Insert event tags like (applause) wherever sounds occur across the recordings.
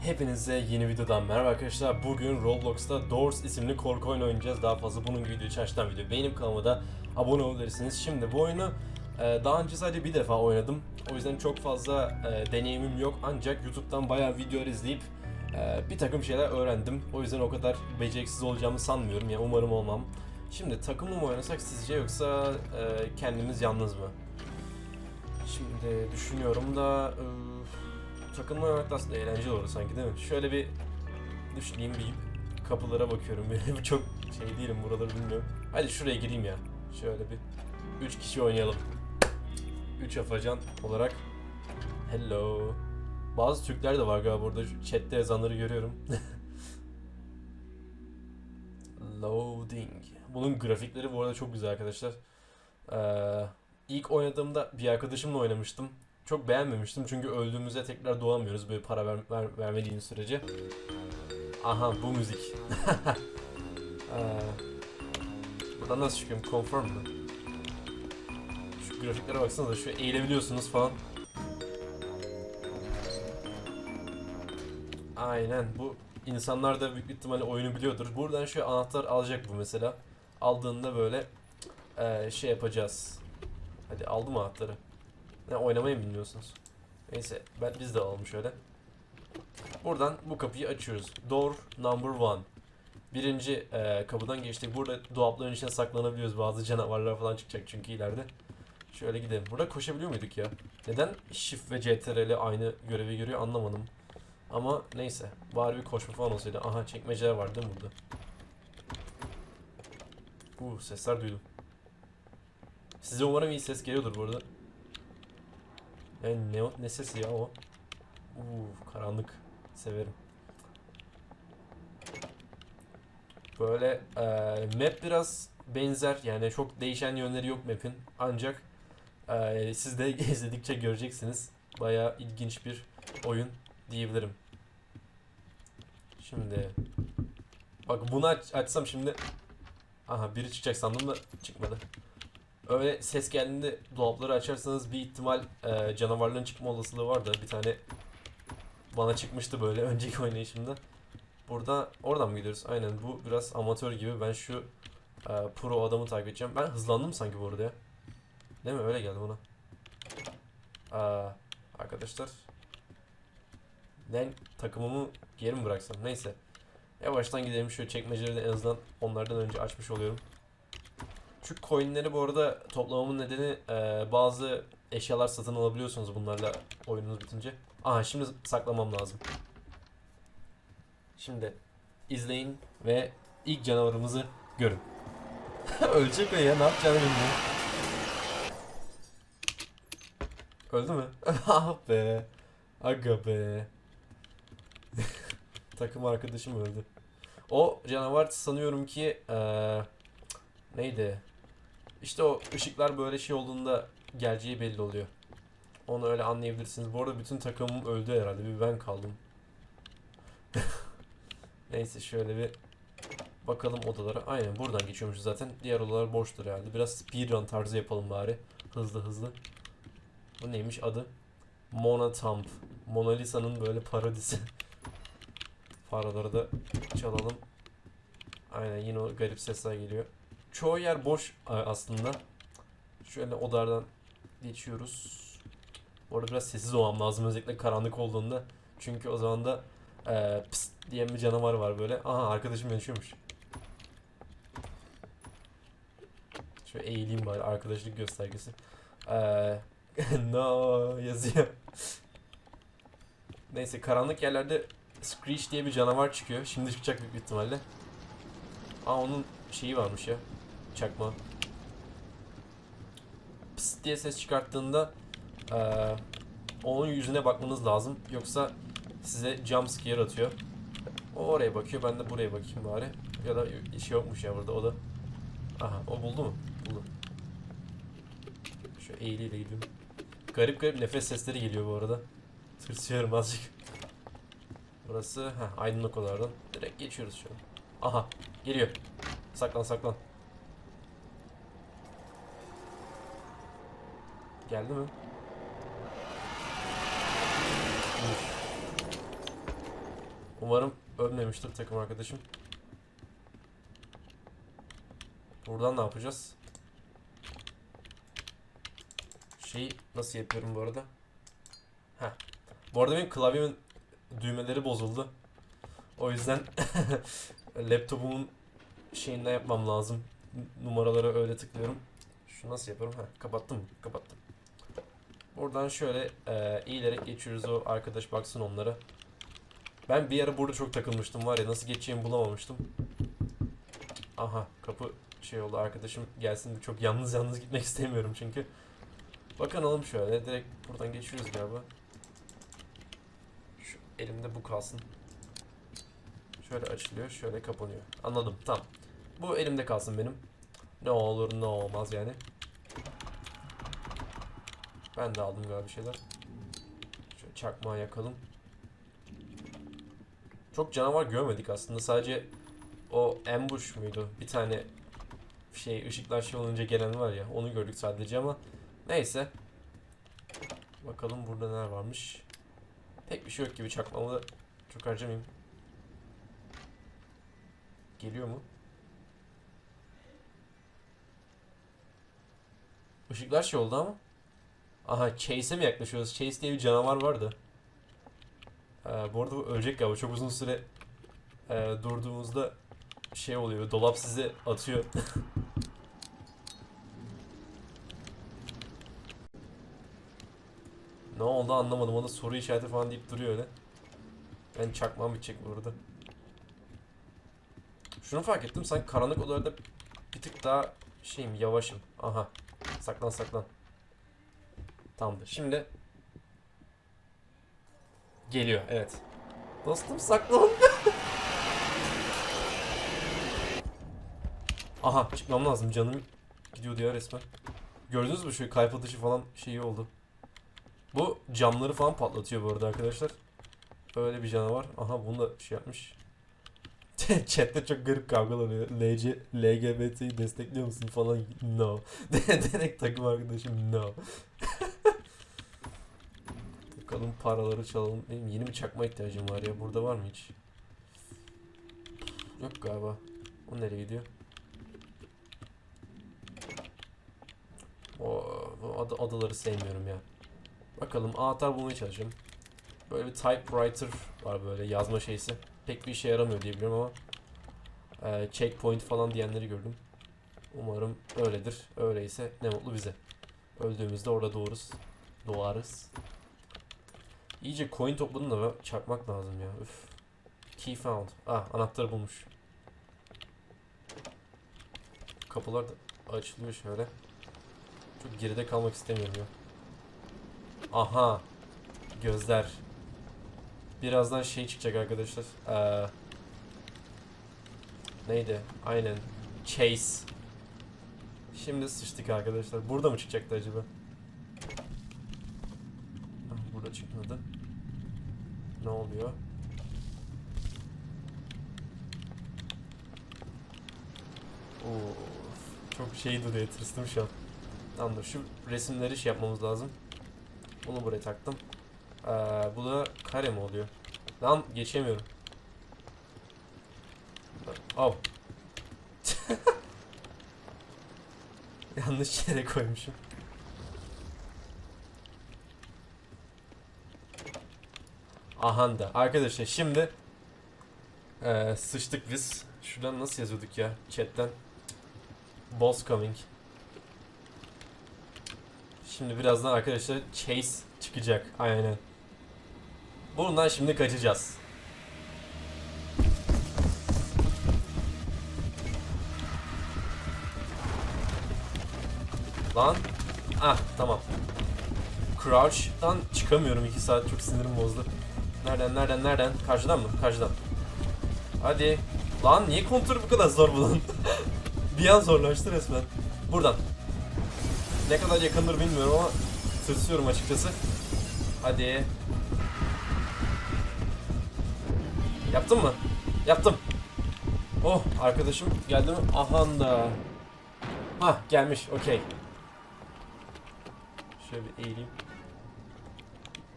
Hepinize yeni videodan merhaba arkadaşlar. Bugün Roblox'ta Doors isimli korku oyunu oynayacağız. Daha fazla bunun gibi video için açtan video benim kanalıma da abone olabilirsiniz. Şimdi bu oyunu e, daha önce sadece bir defa oynadım. O yüzden çok fazla e, deneyimim yok. Ancak YouTube'dan bayağı videolar izleyip e, bir takım şeyler öğrendim. O yüzden o kadar beceriksiz olacağımı sanmıyorum. Yani umarım olmam. Şimdi takımla mı oynasak sizce yoksa kendimiz yalnız mı? Şimdi düşünüyorum da e, takımla oynamak da aslında eğlenceli olur sanki değil mi? Şöyle bir düşüneyim bir kapılara bakıyorum. (laughs) Bir çok şey değilim buraları bilmiyorum. Hadi şuraya gireyim ya. Şöyle bir 3 kişi oynayalım. 3 afacan olarak. Hello. Bazı Türkler de var galiba burada. Şu chatte yazanları görüyorum. (laughs) Loading. Bunun grafikleri bu arada çok güzel arkadaşlar. Ee, ilk oynadığımda bir arkadaşımla oynamıştım. Çok beğenmemiştim çünkü öldüğümüzde tekrar doğamıyoruz böyle para ver, ver, vermediğiniz sürece. Aha bu müzik. (laughs) ee, buradan nasıl çıkıyorum? Confirm mı? Şu grafiklere baksanıza şu eğilebiliyorsunuz falan. Aynen bu insanlar da büyük ihtimalle oyunu biliyordur. Buradan şu anahtar alacak bu mesela. Aldığında böyle eee, şey yapacağız. Hadi aldım anahtarı. Ne oynamayı mı bilmiyorsunuz? Neyse ben biz de alalım şöyle. Buradan bu kapıyı açıyoruz. Door number one. Birinci eee, kapıdan geçtik. Burada dolapların içine saklanabiliyoruz. Bazı canavarlar falan çıkacak çünkü ileride. Şöyle gidelim. Burada koşabiliyor muyduk ya? Neden Shift ve CTRL aynı görevi görüyor anlamadım. Ama neyse. Bari bir koşma falan olsaydı. Aha çekmeceler var değil mi burada? Uh sesler duydum. Size umarım iyi ses geliyordur burada. Yani ne, o- ne sesi ya o? Uh karanlık. Severim. Böyle eee, map biraz benzer yani çok değişen yönleri yok map'in ancak eee, siz de (laughs) izledikçe göreceksiniz. Bayağı ilginç bir oyun diyebilirim. Şimdi bak bunu aç, açsam şimdi aha biri çıkacak sandım da çıkmadı. Öyle ses geldiğinde dolapları açarsanız bir ihtimal e, canavarların çıkma olasılığı var da bir tane bana çıkmıştı böyle (laughs) önceki oynayışımda. Burada oradan mı gidiyoruz? Aynen bu biraz amatör gibi. Ben şu e, pro adamı takip edeceğim. Ben hızlandım sanki bu arada ya. Değil mi? Öyle geldi bana. Aa, arkadaşlar ben takımımı geri mi bıraksam? Neyse. Yavaştan gidelim şu çekmeceleri en azından onlardan önce açmış oluyorum. Şu coinleri bu arada toplamamın nedeni e, bazı eşyalar satın alabiliyorsunuz bunlarla oyununuz bitince. Aha şimdi saklamam lazım. Şimdi izleyin ve ilk canavarımızı görün. (laughs) Ölecek o ya ne yapacağını bilmiyorum. Öldü mü? (laughs) ah be. Aga be. (laughs) Takım arkadaşım öldü. O canavar sanıyorum ki eee, neydi? İşte o ışıklar böyle şey olduğunda geleceği belli oluyor. Onu öyle anlayabilirsiniz. Bu arada bütün takımım öldü herhalde. Bir ben kaldım. (laughs) Neyse şöyle bir bakalım odalara. Aynen buradan geçiyormuş zaten. Diğer odalar boştur herhalde. Biraz speedrun tarzı yapalım bari. Hızlı hızlı. Bu neymiş adı? Mona Thump. Mona Lisa'nın böyle parodisi. (laughs) Paraları da çalalım. Aynen yine o garip sesler geliyor. Çoğu yer boş aslında. Şöyle odalardan geçiyoruz. Bu arada biraz sessiz olmam lazım özellikle karanlık olduğunda. Çünkü o zaman da eee pst diyen bir canavar var böyle. Aha arkadaşım yaşıyormuş. Şöyle eğileyim bari arkadaşlık göstergesi. Eee (laughs) no yazıyor. Neyse karanlık yerlerde Screech diye bir canavar çıkıyor. Şimdi çıkacak büyük ihtimalle. Aa onun şeyi varmış ya. Çakma. Pıs diye ses çıkarttığında eee, onun yüzüne bakmanız lazım. Yoksa size jump scare atıyor. O oraya bakıyor. Ben de buraya bakayım bari. Ya da şey yokmuş ya burada. O da. Aha o buldu mu? Buldu. Şu eğiliyle gidiyorum. Garip garip nefes sesleri geliyor bu arada. Tırsıyorum azıcık. Burası heh, aydınlık odalardan. Direkt geçiyoruz şu an. Aha geliyor. Saklan saklan. Geldi mi? Umarım ölmemiştir takım arkadaşım. Buradan ne yapacağız? Şeyi nasıl yapıyorum bu arada? Heh. Bu arada benim klavyemin düğmeleri bozuldu. O yüzden (laughs) laptopumun şeyinden yapmam lazım. N- Numaraları öyle tıklıyorum. Şu nasıl yaparım? Ha, kapattım mı? Kapattım. Buradan şöyle e, eğilerek geçiyoruz. O arkadaş baksın onlara. Ben bir ara burada çok takılmıştım var ya nasıl geçeceğimi bulamamıştım. Aha kapı şey oldu arkadaşım gelsin çok yalnız yalnız gitmek (laughs) istemiyorum çünkü. Bakalım şöyle direkt buradan geçiyoruz galiba. Şu elimde bu kalsın. Şöyle açılıyor, şöyle kapanıyor. Anladım, tamam. Bu elimde kalsın benim. Ne olur ne olmaz yani. Ben de aldım galiba bir şeyler. Şöyle çakmağı yakalım. Çok canavar görmedik aslında. Sadece o ambush muydu? Bir tane şey ışıklar şey olunca gelen var ya onu gördük sadece ama neyse. Bakalım burada neler varmış. Pek bir şey yok gibi çakmamı da çok harcamayayım. Geliyor mu? Işıklar şey oldu ama. Aha Chase'e mi yaklaşıyoruz? Chase diye bir canavar vardı. Ee, bu arada ölecek galiba. Çok uzun süre e, durduğumuzda şey oluyor. Dolap sizi atıyor. (laughs) ne oldu anlamadım. O da soru işareti falan deyip duruyor öyle. Ben çakmam bitecek bu arada. Şunu fark ettim. Sanki karanlık odalarda bir tık daha şeyim yavaşım. Aha. Saklan saklan. Tamamdır. Şimdi geliyor. Evet. Dostum saklan. (laughs) Aha çıkmam lazım. Canım gidiyordu ya resmen. Gördünüz mü şu kalp atışı falan şeyi oldu. Bu camları falan patlatıyor bu arada arkadaşlar. Öyle bir canavar. Aha bunu da şey yapmış. (laughs) Chat'te çok garip kavgalanıyor. LC, LGBT'yi destekliyor musun falan. No. (laughs) Direkt takım arkadaşım no. Bakalım paraları çalalım. Benim yeni bir çakma ihtiyacım var ya. Burada var mı hiç? Yok galiba. O nereye gidiyor? O, o adı, adaları sevmiyorum ya. Bakalım anahtar bulmaya çalışıyorum. Böyle bir typewriter var böyle yazma şeysi. Pek bir işe yaramıyor diye biliyorum ama e, checkpoint falan diyenleri gördüm. Umarım öyledir. Öyleyse ne mutlu bize. Öldüğümüzde orada doğuruz. Doğarız. İyice coin topladım da çakmak lazım ya. Üf. Key found. Ah anahtarı bulmuş. Kapılar da açılıyor şöyle. Çok geride kalmak istemiyorum ya. Aha. Gözler. Birazdan şey çıkacak arkadaşlar. Ee, neydi? Aynen. Chase. Şimdi sıçtık arkadaşlar. Burada mı çıkacaktı acaba? Ah, Burada çıkmadı. Ne oluyor? Oo, çok şey duruyor. Tırstım şu an. Tamamdır. Şu resimleri şey yapmamız lazım. Bunu buraya taktım. Ee, bu da kare mi oluyor? Lan geçemiyorum. Oh. (laughs) Yanlış yere koymuşum. Aha da. Arkadaşlar şimdi ee, sıçtık biz. Şuradan nasıl yazıyorduk ya? Chatten. Boss coming. Şimdi birazdan arkadaşlar Chase çıkacak. Aynen. Bundan şimdi kaçacağız. Lan. Ah tamam. Crouch'tan çıkamıyorum 2 saat çok sinirim bozdu. Nereden nereden nereden? Karşıdan mı? Karşıdan. Hadi. Lan niye kontrol bu kadar zor bunun? (laughs) bir an zorlaştı resmen. Buradan. Ne kadar yakındır bilmiyorum ama tırsıyorum açıkçası. Hadi. Yaptın mı? Yaptım. Oh arkadaşım geldi mi? Aha da. Hah gelmiş okey. Şöyle bir eğileyim.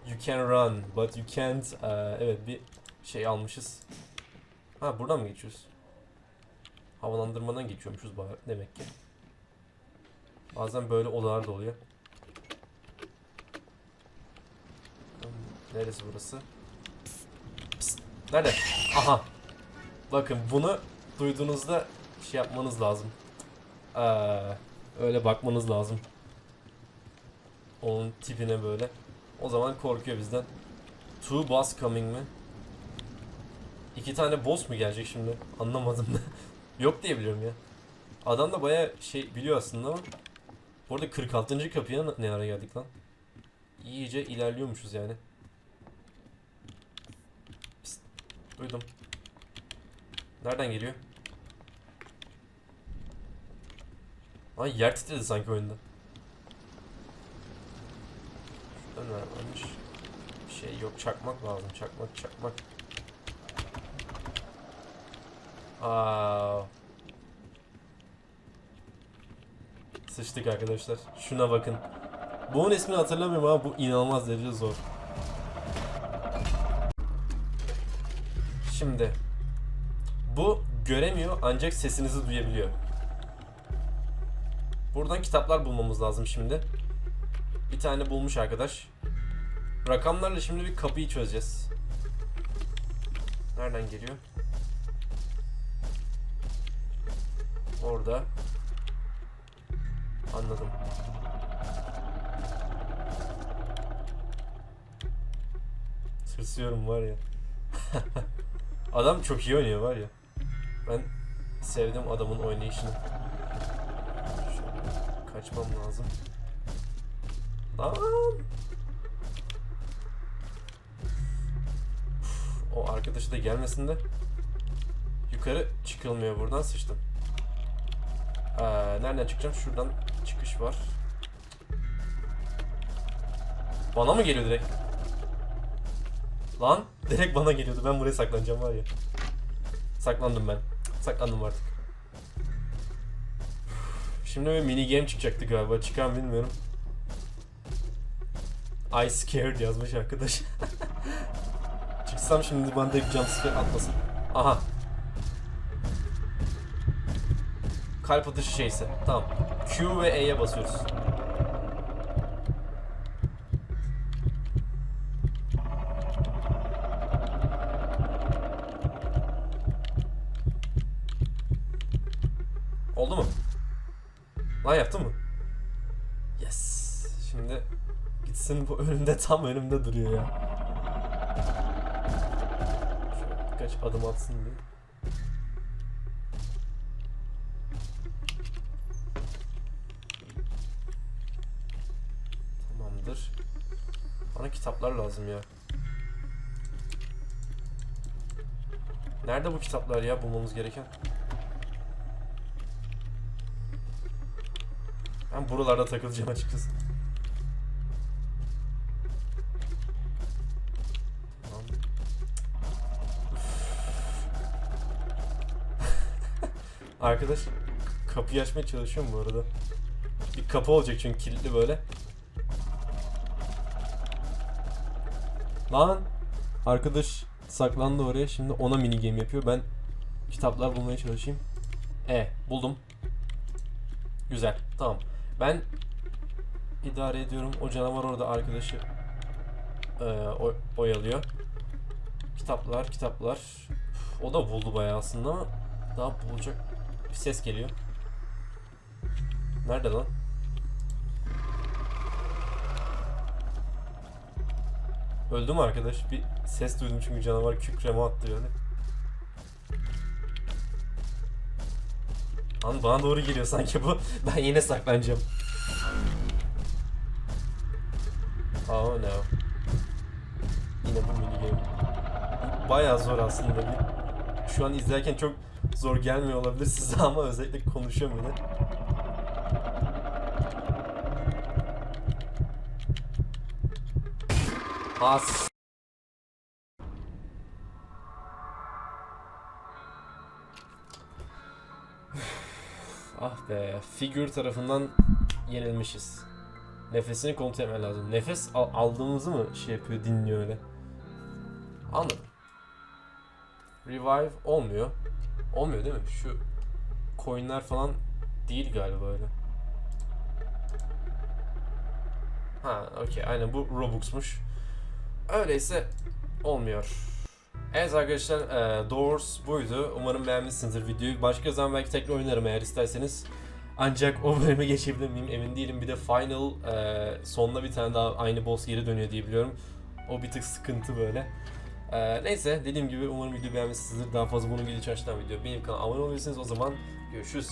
You can run but you can't. Ee, evet bir şey almışız. Ha buradan mı geçiyoruz? Havalandırmadan geçiyormuşuz bari demek ki. Bazen böyle odalar da oluyor. Neresi burası? Nerede? Aha. Bakın bunu duyduğunuzda şey yapmanız lazım. Ee, öyle bakmanız lazım. Onun tipine böyle. O zaman korkuyor bizden. Two boss coming mi? İki tane boss mu gelecek şimdi? Anlamadım da. (laughs) Yok diye biliyorum ya. Adam da baya şey biliyor aslında ama. Bu arada 46. kapıya ne ara geldik lan? İyice ilerliyormuşuz yani. Psst, duydum. Nereden geliyor? Ay yer titredi sanki oyunda. Bir şey yok çakmak lazım çakmak çakmak. Aa. Sıçtık arkadaşlar. Şuna bakın. Bunun ismini hatırlamıyorum ama bu inanılmaz derece zor. Şimdi bu göremiyor ancak sesinizi duyabiliyor. Buradan kitaplar bulmamız lazım şimdi. Bir tane bulmuş arkadaş. Rakamlarla şimdi bir kapıyı çözeceğiz. Nereden geliyor? Orada. Anladım. Tırsıyorum var ya. (laughs) Adam çok iyi oynuyor var ya. Ben sevdim adamın oynayışını. Şöyle kaçmam lazım. Lan! O arkadaşı da gelmesin de. Yukarı çıkılmıyor buradan sıçtım. Ee, nereden çıkacağım? Şuradan çıkış var. Bana mı geliyor direkt? Lan direkt bana geliyordu. Ben buraya saklanacağım var ya. Saklandım ben. Saklandım artık. Şimdi bir mini game çıkacaktı galiba. Çıkan bilmiyorum. I scared yazmış arkadaş. (laughs) Çıksam şimdi bana da jumpscare atmasın. Aha. Kalp atışı şeyse. Tamam. Q ve E'ye basıyoruz. Oldu mu? Lan yaptın mı? Gitsin bu önümde tam önümde duruyor ya. Şöyle birkaç adım atsın diye. Tamamdır. Bana kitaplar lazım ya. Nerede bu kitaplar ya bulmamız gereken? Ben buralarda takılacağım açıkçası. Arkadaş kapıyı açmaya çalışıyorum bu arada. Bir kapı olacak çünkü kilitli böyle. Lan arkadaş saklandı oraya. Şimdi ona mini game yapıyor. Ben kitaplar bulmaya çalışayım. E buldum. Güzel. Tamam. Ben idare ediyorum. O canavar orada arkadaşı e, oy- oyalıyor. Kitaplar, kitaplar. Üf, o da buldu bayağı aslında ama daha bulacak bir ses geliyor. Nerede lan? Öldü mü arkadaş? Bir ses duydum çünkü canavar kükreme attı yani. Lan bana doğru geliyor sanki bu. (laughs) Ben yine saklanacağım. Oh no. Yine bu mini game. Bayağı zor aslında. Şu an izlerken çok zor gelmiyor olabilir size ama özellikle konuşuyorum yine. As. (sighs) ah be, figür tarafından yenilmişiz. Nefesini kontrol etmen lazım. Nefes al- aldığımızı mı şey yapıyor, dinliyor öyle. Anladım. Revive olmuyor. Olmuyor değil mi? Şu coinler falan değil galiba öyle. Ha okey aynen bu Robux'muş. Öyleyse olmuyor. Evet arkadaşlar e, Doors buydu. Umarım beğenmişsinizdir videoyu. Başka zaman belki tekrar oynarım eğer isterseniz. Ancak o bölüme geçebilir miyim emin değilim. Bir de final e, sonuna bir tane daha aynı boss geri dönüyor diye biliyorum. O bir tık sıkıntı böyle. E, neyse dediğim gibi umarım video beğenmişsinizdir. Daha fazla bunun gibi çalışan video benim kanalıma abone olabilirsiniz. O zaman görüşürüz.